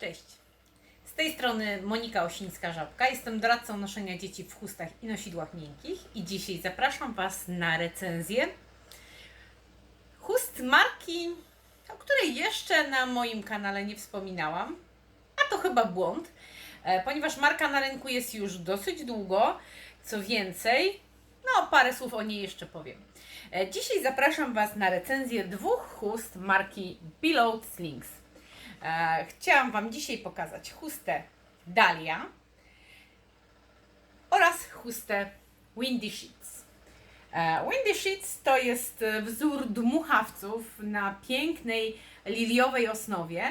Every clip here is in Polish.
Cześć. Z tej strony Monika Osińska-Żabka. Jestem doradcą noszenia dzieci w chustach i nosidłach miękkich i dzisiaj zapraszam Was na recenzję chust marki, o której jeszcze na moim kanale nie wspominałam, a to chyba błąd, e, ponieważ marka na rynku jest już dosyć długo. Co więcej, no parę słów o niej jeszcze powiem. E, Dzisiaj zapraszam Was na recenzję dwóch chust marki Below Slings. E, Chciałam Wam dzisiaj pokazać chustę Dalia oraz chustę Windy Sheets. E, Windy Sheets to jest wzór dmuchawców na pięknej liliowej osnowie,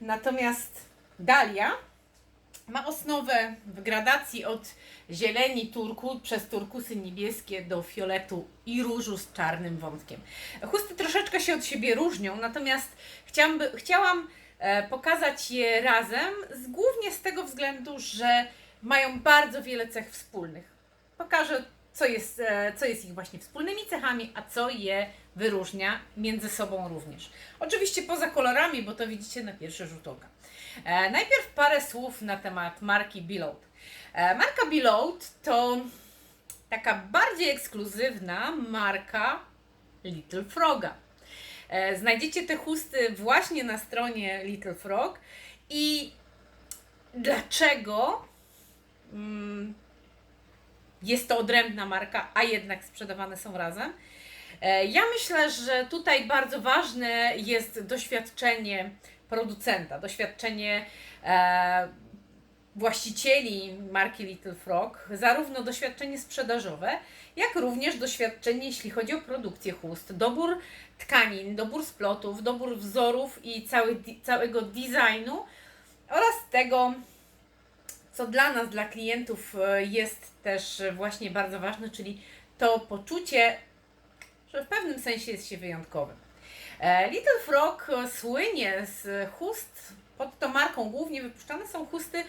natomiast Dalia ma osnowę w gradacji od zieleni turku przez turkusy niebieskie do fioletu i różu z czarnym wątkiem. Chusty troszeczkę się od siebie różnią, natomiast chciałam, chciałam pokazać je razem, z, głównie z tego względu, że mają bardzo wiele cech wspólnych. Pokażę, co jest, e, co jest ich właśnie wspólnymi cechami, a co je wyróżnia między sobą również. Oczywiście poza kolorami, bo to widzicie na pierwszy rzut oka. E, najpierw parę słów na temat marki Below. E, marka Below to taka bardziej ekskluzywna marka Little Froga. E, Znajdziecie te chusty właśnie na stronie Little Frog i dlaczego mm, jest to odrębna marka, a jednak sprzedawane są razem? E, Ja myślę, że tutaj bardzo ważne jest doświadczenie producenta, doświadczenie e, właścicieli marki Little Frog, zarówno doświadczenie sprzedażowe, jak również doświadczenie, jeśli chodzi o produkcję chust, dobór tkanin, dobór splotów, dobór wzorów i cały, całego designu oraz tego, co dla nas, dla klientów e, jest też właśnie bardzo ważne, czyli to poczucie, że w pewnym sensie jest się wyjątkowym. E, Little Frog słynie z chust, pod tą marką głównie wypuszczane są chusty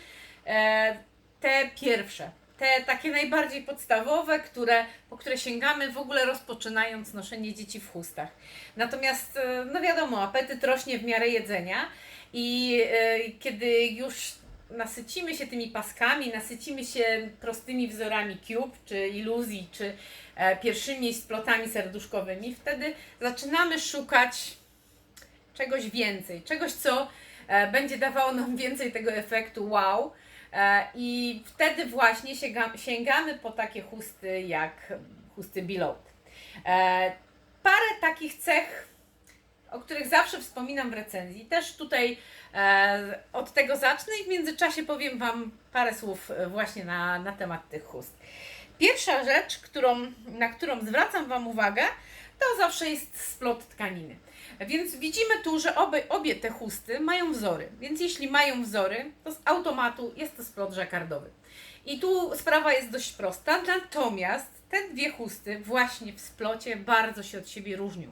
te pierwsze, te takie najbardziej podstawowe, które, po które sięgamy w ogóle rozpoczynając noszenie dzieci w chustach. Natomiast, e, no wiadomo, apetyt rośnie w miarę jedzenia i e, kiedy już nasycimy się tymi paskami, nasycimy się prostymi wzorami cube, czy iluzji, czy e, pierwszymi splotami serduszkowymi, wtedy zaczynamy szukać czegoś więcej, czegoś, co e, będzie dawało nam więcej tego efektu wow. E, I wtedy właśnie sięga, sięgamy po takie chusty jak chusty Below. E, parę takich cech, o których zawsze wspominam w recenzji. Też tutaj e, od tego zacznę i w międzyczasie powiem Wam parę słów właśnie na, na temat tych chust. Pierwsza rzecz, którą, na którą zwracam Wam uwagę, to zawsze jest splot tkaniny. Więc widzimy tu, że obie, obie te chusty mają wzory. Więc jeśli mają wzory, to z automatu jest to splot żakardowy. I tu sprawa jest dość prosta, natomiast te dwie chusty właśnie w splocie bardzo się od siebie różnią.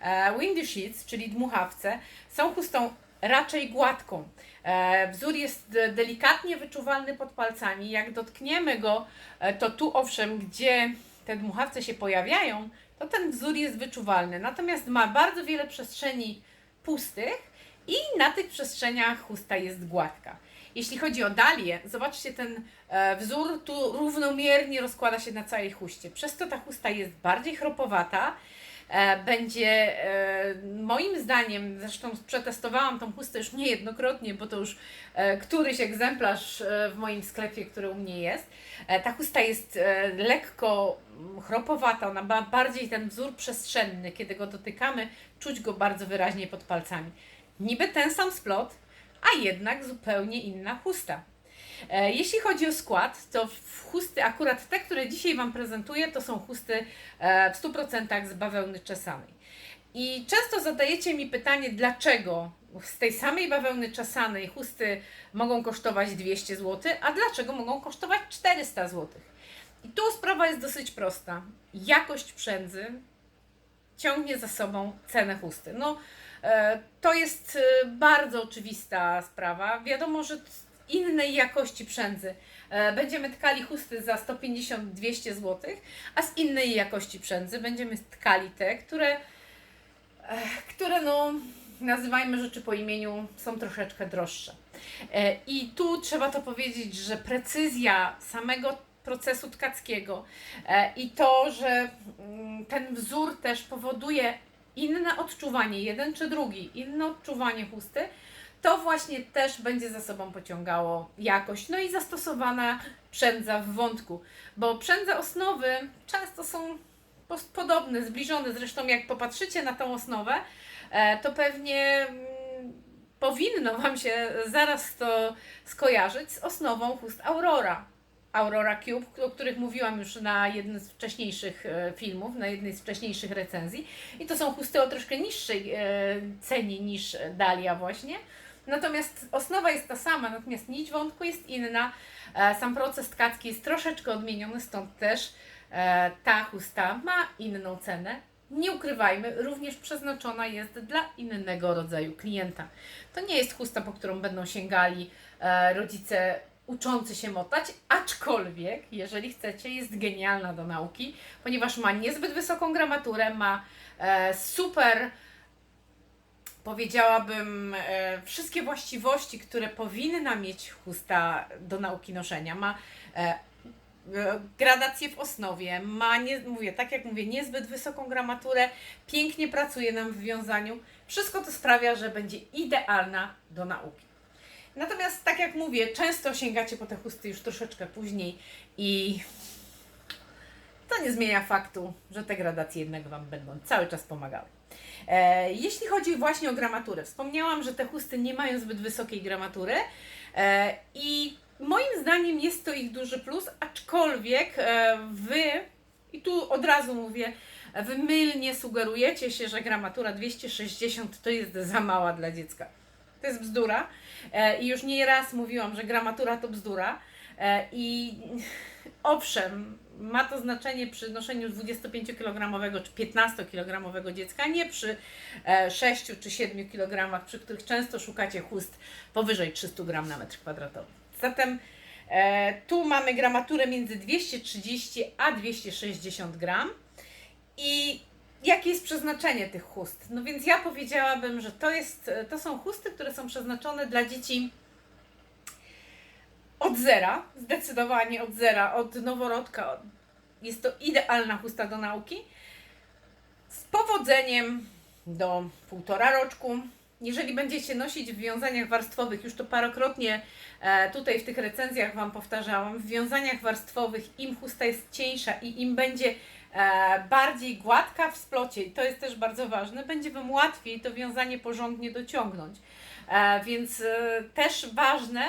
E, Windy Sheets, czyli dmuchawce, są chustą raczej gładką. E, Wzór jest de- delikatnie wyczuwalny pod palcami. Jak dotkniemy go, e, to tu owszem, gdzie te dmuchawce się pojawiają, to ten wzór jest wyczuwalny. Natomiast ma bardzo wiele przestrzeni pustych i na tych przestrzeniach chusta jest gładka. Jeśli chodzi o dalię, zobaczcie ten e, wzór tu równomiernie rozkłada się na całej chuście. Przez to ta chusta jest bardziej chropowata. E, będzie e, moim zdaniem, zresztą przetestowałam tą chustę już niejednokrotnie, bo to już e, któryś egzemplarz w moim sklepie, który u mnie jest. Ta chusta jest lekko chropowata, ona ma bardziej ten wzór przestrzenny. Kiedy go dotykamy, czuć go bardzo wyraźnie pod palcami. Niby ten sam splot, a jednak zupełnie inna chusta. E, Jeśli chodzi o skład, to chusty, akurat te, które dzisiaj Wam prezentuję, to są chusty e, w 100% z bawełny czesanej. I często zadajecie mi pytanie, dlaczego z tej samej bawełny czesanej chusty mogą kosztować 200 zł, a dlaczego mogą kosztować 400 zł. I tu sprawa jest dosyć prosta. Jakość przędzy ciągnie za sobą cenę chusty. No, e, to jest bardzo oczywista sprawa. Wiadomo, że innej jakości przędzy e, będziemy tkali chusty za 150-200 zł, a z innej jakości przędzy będziemy tkali te, które, e, które no, nazywajmy rzeczy po imieniu, są troszeczkę droższe. E, I tu trzeba to powiedzieć, że precyzja samego procesu tkackiego i to, że mm, ten wzór też powoduje inne odczuwanie, jeden czy drugi, inne odczuwanie chusty, to właśnie też będzie za sobą pociągało jakość. No i zastosowana przędza w wątku, bo przędze osnowy często są podobne, zbliżone. Zresztą jak popatrzycie na tą osnowę, e, to pewnie mm, powinno Wam się zaraz to skojarzyć z osnową chust Aurora. Aurora Cube, o których mówiłam już na jednym z wcześniejszych e, filmów, na jednej z wcześniejszych recenzji. I to są chusty o troszkę niższej e, cenie niż Dalia właśnie. Natomiast osnowa jest ta sama, natomiast nić wątku jest inna. E, Sam proces tkacki jest troszeczkę odmieniony, stąd też e, ta chusta ma inną cenę. Nie ukrywajmy, również przeznaczona jest dla innego rodzaju klienta. To nie jest chusta, po którą będą sięgali e, rodzice uczący się motać, aczkolwiek, jeżeli chcecie, jest genialna do nauki, ponieważ ma niezbyt wysoką gramaturę, ma super powiedziałabym, e, wszystkie właściwości, które powinna mieć chusta do nauki noszenia. Ma e, e, gradację w osnowie, ma, nie, mówię, tak jak mówię, niezbyt wysoką gramaturę, pięknie pracuje nam w wiązaniu. Wszystko to sprawia, że będzie idealna do nauki. Natomiast, tak jak mówię, często sięgacie po te chusty już troszeczkę później i nie zmienia faktu, że te gradacje jednak Wam będą cały czas pomagały. E, jeśli chodzi właśnie o gramaturę, wspomniałam, że te chusty nie mają zbyt wysokiej gramatury e, i moim zdaniem jest to ich duży plus, aczkolwiek e, Wy, i tu od razu mówię, Wy mylnie sugerujecie się, że gramatura 260 to jest za mała dla dziecka. To jest bzdura e, i już nie raz mówiłam, że gramatura to bzdura e, i owszem, ma to znaczenie przy noszeniu 25-kilogramowego czy 15-kilogramowego dziecka, nie przy e, 6 czy 7 kg, przy których często szukacie chust powyżej 300 gram na metr kwadratowy. Zatem e, tu mamy gramaturę między 230 a 260 gram i jakie jest przeznaczenie tych chust? No więc ja powiedziałabym, że to, jest, to są chusty, które są przeznaczone dla dzieci od zera, zdecydowanie od zera, od noworodka. Jest to idealna chusta do nauki. Z powodzeniem do półtora roczku. Jeżeli będziecie nosić w wiązaniach warstwowych, już to parokrotnie e, tutaj w tych recenzjach Wam powtarzałam, w wiązaniach warstwowych im chusta jest cieńsza i im będzie e, bardziej gładka w splocie, i to jest też bardzo ważne, będzie Wam łatwiej to wiązanie porządnie dociągnąć. E, więc też ważne,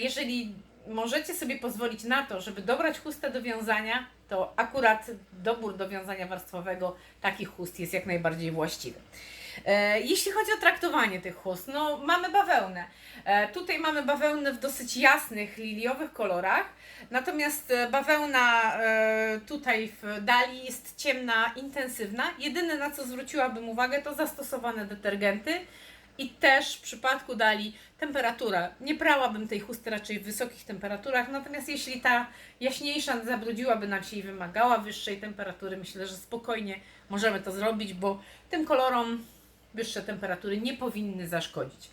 jeżeli możecie sobie pozwolić na to, żeby dobrać chustę do wiązania, to akurat dobór do wiązania warstwowego takich chust jest jak najbardziej właściwy. E, Jeśli chodzi o traktowanie tych chust, no mamy bawełnę. E, Tutaj mamy bawełnę w dosyć jasnych, liliowych kolorach, natomiast e, bawełna e, tutaj w dali jest ciemna, intensywna. Jedyne na co zwróciłabym uwagę to zastosowane detergenty i też w przypadku dali temperatura. Nie prałabym tej chusty raczej w wysokich temperaturach, natomiast jeśli ta jaśniejsza zabrudziłaby nam się i wymagała wyższej temperatury, myślę, że spokojnie możemy to zrobić, bo tym kolorom wyższe temperatury nie powinny zaszkodzić.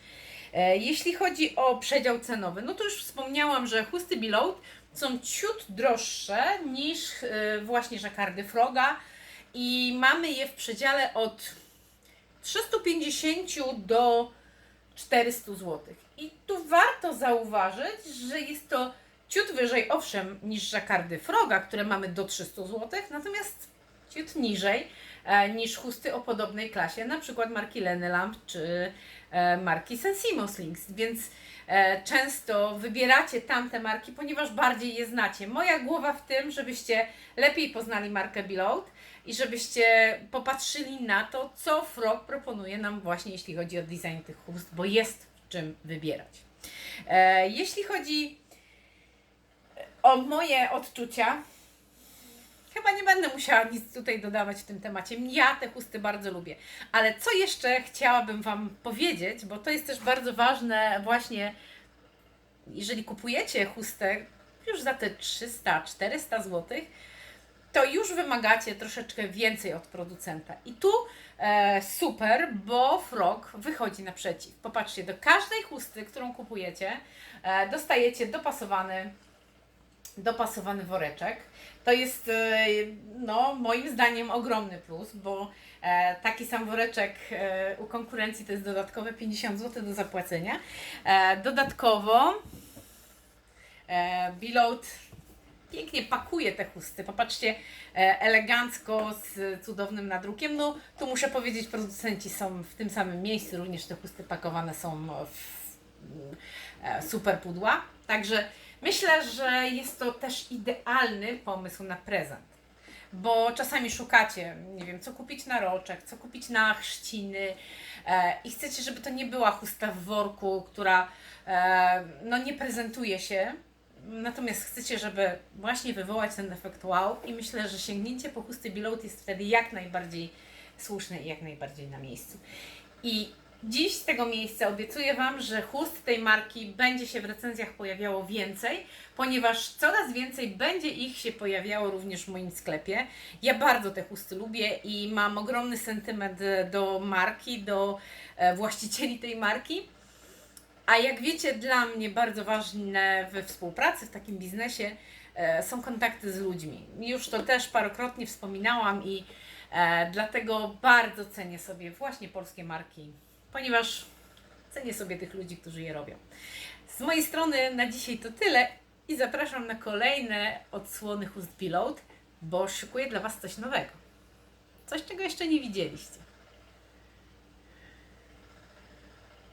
E, Jeśli chodzi o przedział cenowy, no to już wspomniałam, że chusty Below są ciut droższe niż e, właśnie żakardy Froga i mamy je w przedziale od 350 do 400 zł. I tu warto zauważyć, że jest to ciut wyżej, owszem, niż żakardy Froga, które mamy do 300 zł, natomiast ciut niżej e, niż chusty o podobnej klasie, na przykład marki Lenelamp czy e, marki Sensimo Slings, więc e, często wybieracie tamte marki, ponieważ bardziej je znacie. Moja głowa w tym, żebyście lepiej poznali markę Below i żebyście popatrzyli na to, co Frog proponuje nam właśnie jeśli chodzi o design tych chust, bo jest w czym wybierać. E, jeśli chodzi o moje odczucia, Chyba nie będę musiała nic tutaj dodawać w tym temacie. Ja te chusty bardzo lubię. Ale co jeszcze chciałabym Wam powiedzieć, bo to jest też bardzo ważne właśnie, jeżeli kupujecie chustę już za te 300-400 zł, to już wymagacie troszeczkę więcej od producenta. I tu e, super, bo Frog wychodzi naprzeciw. Popatrzcie, do każdej chusty, którą kupujecie, e, dostajecie dopasowany, dopasowany woreczek. To jest e, no, moim zdaniem ogromny plus, bo e, taki sam woreczek e, u konkurencji to jest dodatkowe 50 zł do zapłacenia. E, dodatkowo e, pięknie pakuje te chusty. Popatrzcie, e, elegancko z cudownym nadrukiem. No, tu muszę powiedzieć, producenci są w tym samym miejscu, również te chusty pakowane są w e, super pudła. Także myślę, że jest to też idealny pomysł na prezent. Bo czasami szukacie, nie wiem, co kupić na roczek, co kupić na chrzciny e, i chcecie, żeby to nie była chusta w worku, która no, nie prezentuje się, Natomiast chcecie, żeby właśnie wywołać ten efekt wow i myślę, że sięgnięcie po chusty Below jest wtedy jak najbardziej słuszne i jak najbardziej na miejscu. I dziś z tego miejsca obiecuję Wam, że chust tej marki będzie się w recenzjach pojawiało więcej, ponieważ coraz więcej będzie ich się pojawiało również w moim sklepie. Ja bardzo te chusty lubię i mam ogromny sentyment do marki, do e, właścicieli tej marki. A jak wiecie, dla mnie bardzo ważne we współpracy w takim biznesie e, są kontakty z ludźmi. Już to też parokrotnie wspominałam i e, dlatego bardzo cenię sobie właśnie polskie marki, ponieważ cenię sobie tych ludzi, którzy je robią. Z mojej strony na dzisiaj to tyle i zapraszam na kolejne odsłony Hust Beload, bo szykuję dla Was coś nowego. Coś, czego jeszcze nie widzieliście.